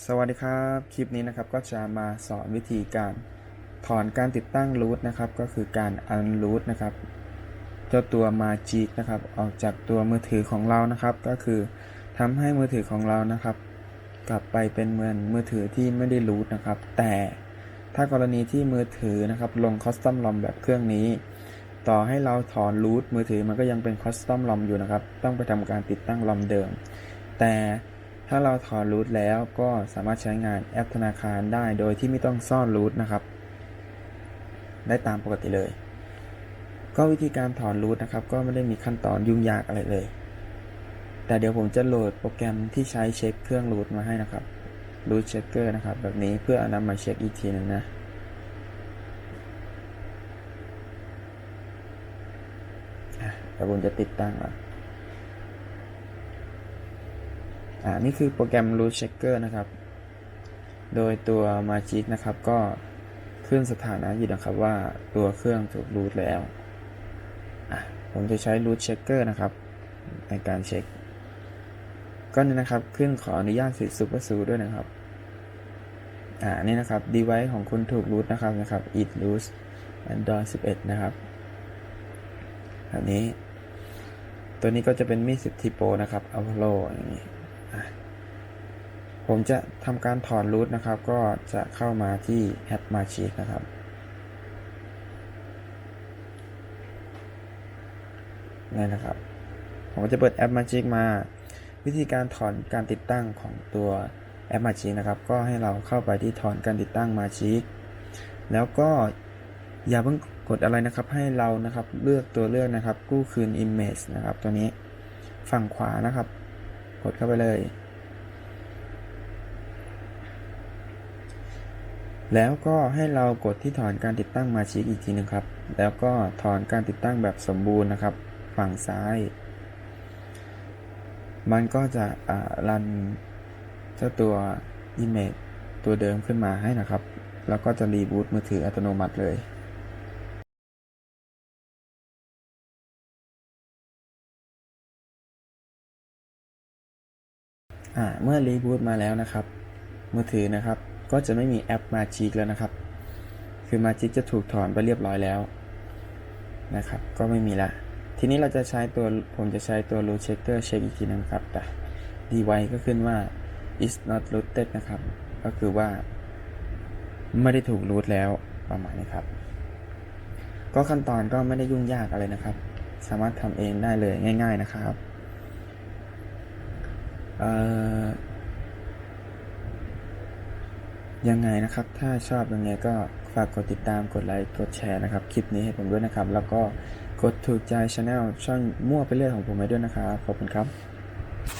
สวัสดีครับ คลิปนี้นะครับก็จะมาสอนวิธีการถอนการติดตั้งรูทนะครับ ก็คือการอันรูทนะครับ เจ้าตัว Magic นะครับ ออกจากตัวมือถือของเรานะครับ ก็คือทำให้มือถือของเรานะครับ กลับไปเป็นเหมือนมือถือที่ไม่ได้รูทนะครับ แต่ถ้ากรณีที่มือถือนะครับ ลงคอสตอมลอมแบบเครื่องนี้ ต่อให้เราถอนรูทมือถือมันก็ยังเป็นคอสตอมลอมอยู่นะครับ ต้องไปทำการติดตั้งลอมเดิม แต่ ถ้าเราถอนรูทแล้วก็สามารถใช้งานแอปธนาคารได้โดยที่ไม่ต้องซ่อนรูทนะครับ ได้ตามปกติเลย ก็วิธีการถอนรูทนะครับ ก็ไม่ได้มีขั้นตอนยุ่งยากอะไรเลย แต่เดี๋ยวผมจะโหลดโปรแกรมที่ใช้เช็คเครื่องรูทมาให้นะครับรูทเช็คเกอร์นะครับ แบบนี้เพื่ออานำมาเช็คอีกทีหนึ่งนะอะเดี๋ยวผมจะติดตั้งอะ อ่านี่คือโปรแกรม Root Checker นะครับ โดยตัว Magic นะครับ ก็ขึ้นสถานะอยู่นะครับว่าตัวเครื่องถูกรูทแล้วอะผมจะใช้ Root Checker นะครับ ในการเช็ค ก็นี่นะครับขึ้นขออนุญาตสิทธิ์ Super s u ด้วยนะครับอ่านี่นะครับ device ของคุณถูกรูทนะครับนะครับ it root Android 11 นะครับแบบนี้ ตัวนี้ก็จะเป็นมีด10 t Pro นะครับ Apollo อย่างนี้ ผมจะทำการถอนรูทนะครับ ก็จะเข้ามาที่แอป Magic นะครับ นี่นะครับ ผมจะเปิดแอป Magic มา วิธีการถอนการติดตั้งของตัวแอป Magic นะครับ ก็ให้เราเข้าไปที่ถอนการติดตั้ง Magic แล้วก็อย่าเพิ่งกดอะไรนะครับ ให้เรานะครับเลือกตัวเลือกนะครับ กู้คืน Image นะครับ ตัวนี้ฝั่งขวานะครับ กดเข้าไปเลย แล้วก็ให้เรากดที่ถอนการติดตั้งมาชิกอีกทีหนึ่งครับ แล้วก็ถอนการติดตั้งแบบสมบูรณ์นะครับ ฝั่งซ้าย มันก็จะรันเจ้าตัว Image ตัวเดิมขึ้นมาให้นะครับ แล้วก็จะรีบูตมือถืออัตโนมัติเลย อ่าเมื่อรีบูตมาแล้วนะครับ มือถือนะครับ ก็จะไม่มีแอป Magic แล้วนะครับ คือ Magic จะถูกถอนไปเรียบร้อยแล้วนะครับ ก็ไม่มีละ ทีนี้เราจะใช้ตัว ผมจะใช้ตัว root checker เช็คอีกทีนึงครับแต่ device ก็ขึ้นว่า is not rooted นะครับ ก็คือว่า ไม่ได้ถูกรูทแล้วประมาณนี้ครับ ก็ขั้นตอนก็ไม่ได้ยุ่งยากอะไรนะครับ สามารถทำเองได้เลยง่าย ๆนะครับ ยังไงนะครับ ถ้าชอบยังไงก็ฝากกดติดตามกดไลค์กดแชร์นะครับ คลิปนี้ให้ผมด้วยนะครับ แล้วก็กดถูกใจช anel ช่องมั่วไปเรื่อยของผมไว้ด้วยนะครับ ขอบคุณครับ